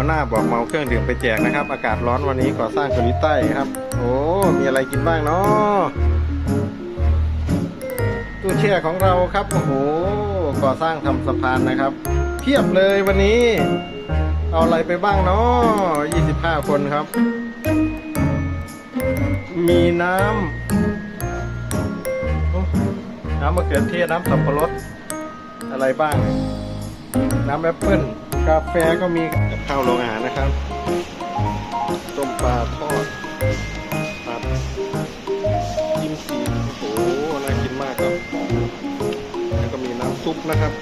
วหน้าบอกเมาเครื่องดื่มไปแจกนะครับ อากาศร้อนวันนี้ก่อสร้างเกาหลีใต้ครับ โอ้มีอะไรกินบ้างเนาะตู้แช่ของเราครับโอ้โหก่อสร้างทำสะพานนะครับ เพียบเลยวันนี้ เอาอะไรไปบ้างเนาะ25 คนครับ มีน้ำน้ำมะเขือเทศน้ำสับปะรดอะไรบ้าง น้ำแอปเปิ้ลาแฟก็มีกับข้าวโรงอาหารนะครับ ต้มปลาทอดผัดกิมซีโอ้โหน่ากินมากครับ แล้วก็มีน้ำซุปนะครับ